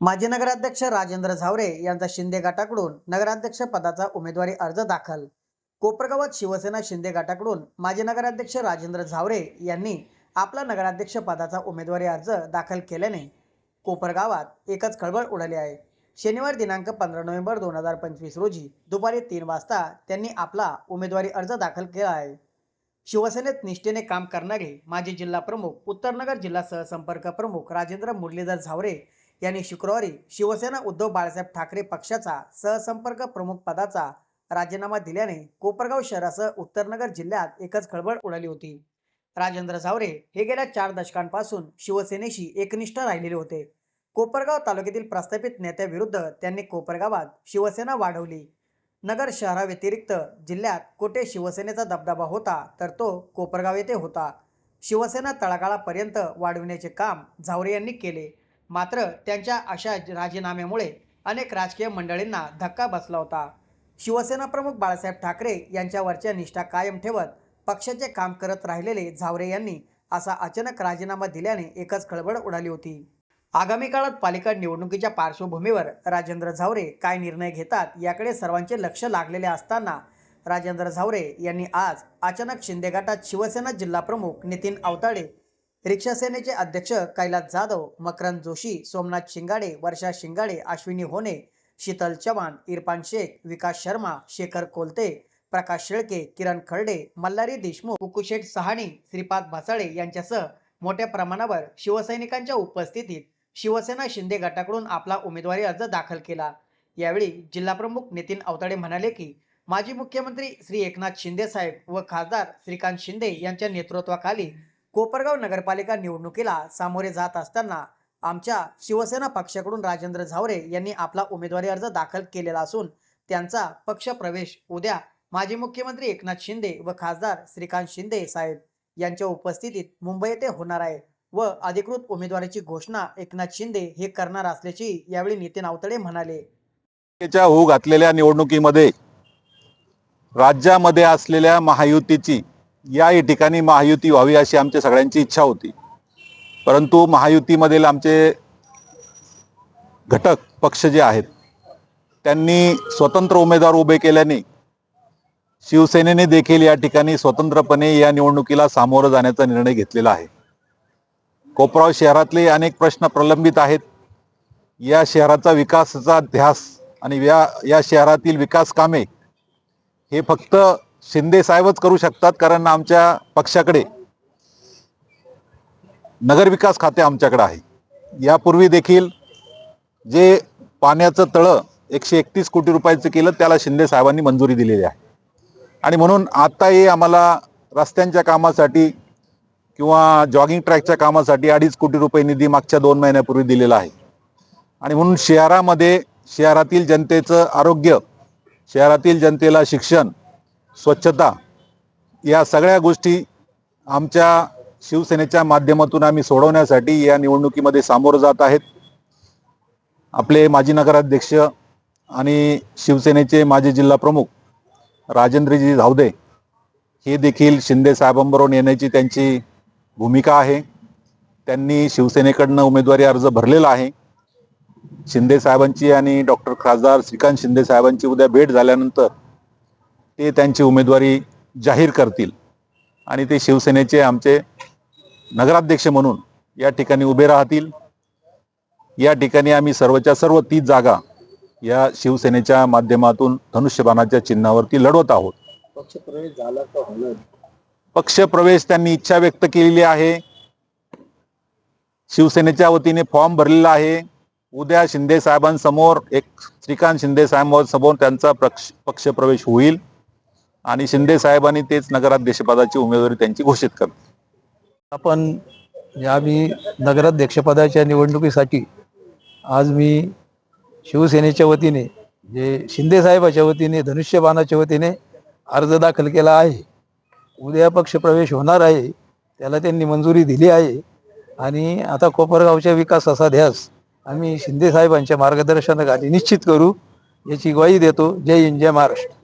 माजी नगराध्यक्ष राजेंद्र झावरे यांचा शिंदे गटाकडून नगराध्यक्ष पदाचा उमेदवारी अर्ज दाखल. कोपरगावात शिवसेना शिंदे गटाकडून माजी नगराध्यक्ष राजेंद्र झावरे यांनी आपला नगराध्यक्ष पदाचा उमेदवारी अर्ज दाखल केल्याने कोपरगावात एकच खळबळ उडाली आहे. शनिवार दिनांक पंधरा नोव्हेंबर दोन हजार पंचवीस रोजी दुपारी तीन वाजता त्यांनी आपला उमेदवारी अर्ज दाखल केला आहे. शिवसेनेत निष्ठेने काम करणारे माजी जिल्हा प्रमुख उत्तरनगर जिल्हा सहसंपर्क प्रमुख राजेंद्र मुरलीधर झावरे यांनी शुक्रवारी शिवसेना उद्धव बाळासाहेब ठाकरे पक्षाचा सहसंपर्क प्रमुख पदाचा राजीनामा दिल्याने कोपरगाव शहरासह उत्तरनगर जिल्ह्यात एकच खळबळ उडाली होती. राजेंद्र झावरे हे गेल्या चार दशकांपासून शिवसेनेशी एकनिष्ठ राहिलेले होते. कोपरगाव तालुक्यातील प्रस्थापित नेत्याविरुद्ध त्यांनी कोपरगावात शिवसेना वाढवली. नगर शहराव्यतिरिक्त जिल्ह्यात कुठे शिवसेनेचा दबदबा होता तर तो कोपरगाव येथे होता. शिवसेना तळागाळापर्यंत वाढविण्याचे काम झावरे यांनी केले. मात्र त्यांच्या अशा राजीनाम्यामुळे अनेक राजकीय मंडळींना धक्का बसला होता. शिवसेना प्रमुख बाळासाहेब ठाकरे यांच्यावरच्या निष्ठा कायम ठेवत पक्षाचे काम करत राहिलेले झावरे यांनी असा अचानक राजीनामा दिल्याने एकच खळबळ उडाली होती. आगामी काळात पालिका निवडणुकीच्या पार्श्वभूमीवर राजेंद्र झावरे काय निर्णय घेतात याकडे सर्वांचे लक्ष लागलेले असताना राजेंद्र झावरे यांनी आज अचानक शिंदे गटात शिवसेना जिल्हाप्रमुख नितीन आवताडे रिक्षा सेनेचे अध्यक्ष कैलास जाधव मकरंद जोशी सोमनाथ शिंगाडे वर्षा शिंगाडे अश्विनी होणे शीतल चव्हाण इरफान शेख विकास शर्मा शेखर कोलते प्रकाश शेळके किरण खर्डे मल्हारी देशमुख कुकुशेठ सहाणी श्रीपाद भासाळे यांच्यासह मोठ्या प्रमाणावर शिवसैनिकांच्या उपस्थितीत शिवसेना शिंदे गटाकडून आपला उमेदवारी अर्ज दाखल केला. यावेळी जिल्हाप्रमुख नितीन अवताडे म्हणाले की माजी मुख्यमंत्री श्री एकनाथ शिंदे साहेब व खासदार श्रीकांत शिंदे यांच्या नेतृत्वाखाली कोपरगाव नगरपालिका निवडणुकीला सामोरे जात असताना आमच्या शिवसेना पक्षाकडून राजेंद्र झावरे यांनी आपला उमेदवारी अर्ज दाखल केलेला असून त्यांचा पक्ष प्रवेश उद्या माजी मुख्यमंत्री एकनाथ शिंदे व खासदार श्रीकांत शिंदे साहेब यांच्या उपस्थितीत मुंबई येथे होणार आहे व अधिकृत उमेदवारीची घोषणा एकनाथ शिंदे हे करणार असल्याची यावेळी नितीन आवतडे म्हणाले. होऊ घातलेल्या निवडणुकीमध्ये राज्यामध्ये असलेल्या महायुतीची याही ठिकाणी महायुती व्हावी अशी आमच्या सगळ्यांची इच्छा होती. परंतु महायुतीमधील आमचे घटक पक्ष जे आहेत त्यांनी स्वतंत्र उमेदवार उभे केल्याने शिवसेनेने देखील या ठिकाणी स्वतंत्रपणे या निवडणुकीला सामोरं जाण्याचा निर्णय घेतलेला आहे. कोपराव शहरातले अनेक प्रश्न प्रलंबित आहेत. या शहराचा विकासाचा ध्यास आणि या या शहरातील विकास कामे हे फक्त शिंदे साहेबच करू शकतात कारण आमच्या पक्षाकडे नगरविकास खाते आमच्याकडे आहे. यापूर्वी देखील जे पाण्याचं तळं एकशे एकतीस कोटी रुपयाचं केलं त्याला शिंदे साहेबांनी मंजुरी दिलेली आहे. आणि म्हणून आत्ताही आम्हाला रस्त्यांच्या कामासाठी किंवा जॉगिंग ट्रॅकच्या कामासाठी अडीच कोटी रुपये निधी मागच्या दोन महिन्यापूर्वी दिलेला आहे. आणि म्हणून शहरामध्ये शहरातील जनतेचं आरोग्य शहरातील जनतेला शिक्षण स्वच्छता या सगळ्या गोष्टी आमच्या शिवसेनेच्या माध्यमातून आम्ही सोडवण्यासाठी या निवडणुकीमध्ये सामोरं जात आहेत. आपले माजी नगराध्यक्ष आणि शिवसेनेचे माजी जिल्हा प्रमुख राजेंद्रजी धावदे हे देखील शिंदे साहेबांबरोबर येण्याची त्यांची भूमिका आहे. त्यांनी शिवसेनेकडनं उमेदवारी अर्ज भरलेला आहे. शिंदे साहेबांची आणि डॉक्टर खासदार श्रीकांत शिंदे साहेबांची उद्या भेट झाल्यानंतर ते त्यांची उमेदवारी जाहीर करतील. आणि ते शिवसेनेचे आमचे नगराध्यक्ष म्हणून या ठिकाणी उभे राहतील. या ठिकाणी आम्ही सर्वच्या सर्व तीच जागा या शिवसेनेच्या माध्यमातून धनुष्यबाणाच्या चिन्हावरती लढवत आहोत. पक्षप्रवेश झाला का पक्षप्रवेश त्यांनी इच्छा व्यक्त केलेली आहे. शिवसेनेच्या वतीने फॉर्म भरलेला आहे. उद्या शिंदे साहेबांसमोर एक श्रीकांत शिंदे साहेबांसमोर त्यांचा पक्ष पक्षप्रवेश होईल. आणि शिंदे साहेबांनी तेच नगराध्यक्षपदाची उमेदवारी त्यांची घोषित करते आपण या मी नगराध्यक्षपदाच्या निवडणुकीसाठी आज मी शिवसेनेच्या वतीने जे शिंदे साहेबाच्या वतीने धनुष्यबाणाच्या वतीने अर्ज दाखल केला आहे. उद्या पक्षप्रवेश होणार आहे त्याला त्यांनी मंजुरी दिली आहे. आणि आता कोपरगावच्या विकासाचा ध्यास आम्ही शिंदे साहेबांच्या मार्गदर्शनाखाली निश्चित करू याची ग्वाही देतो. जय हिंद जय महाराष्ट्र.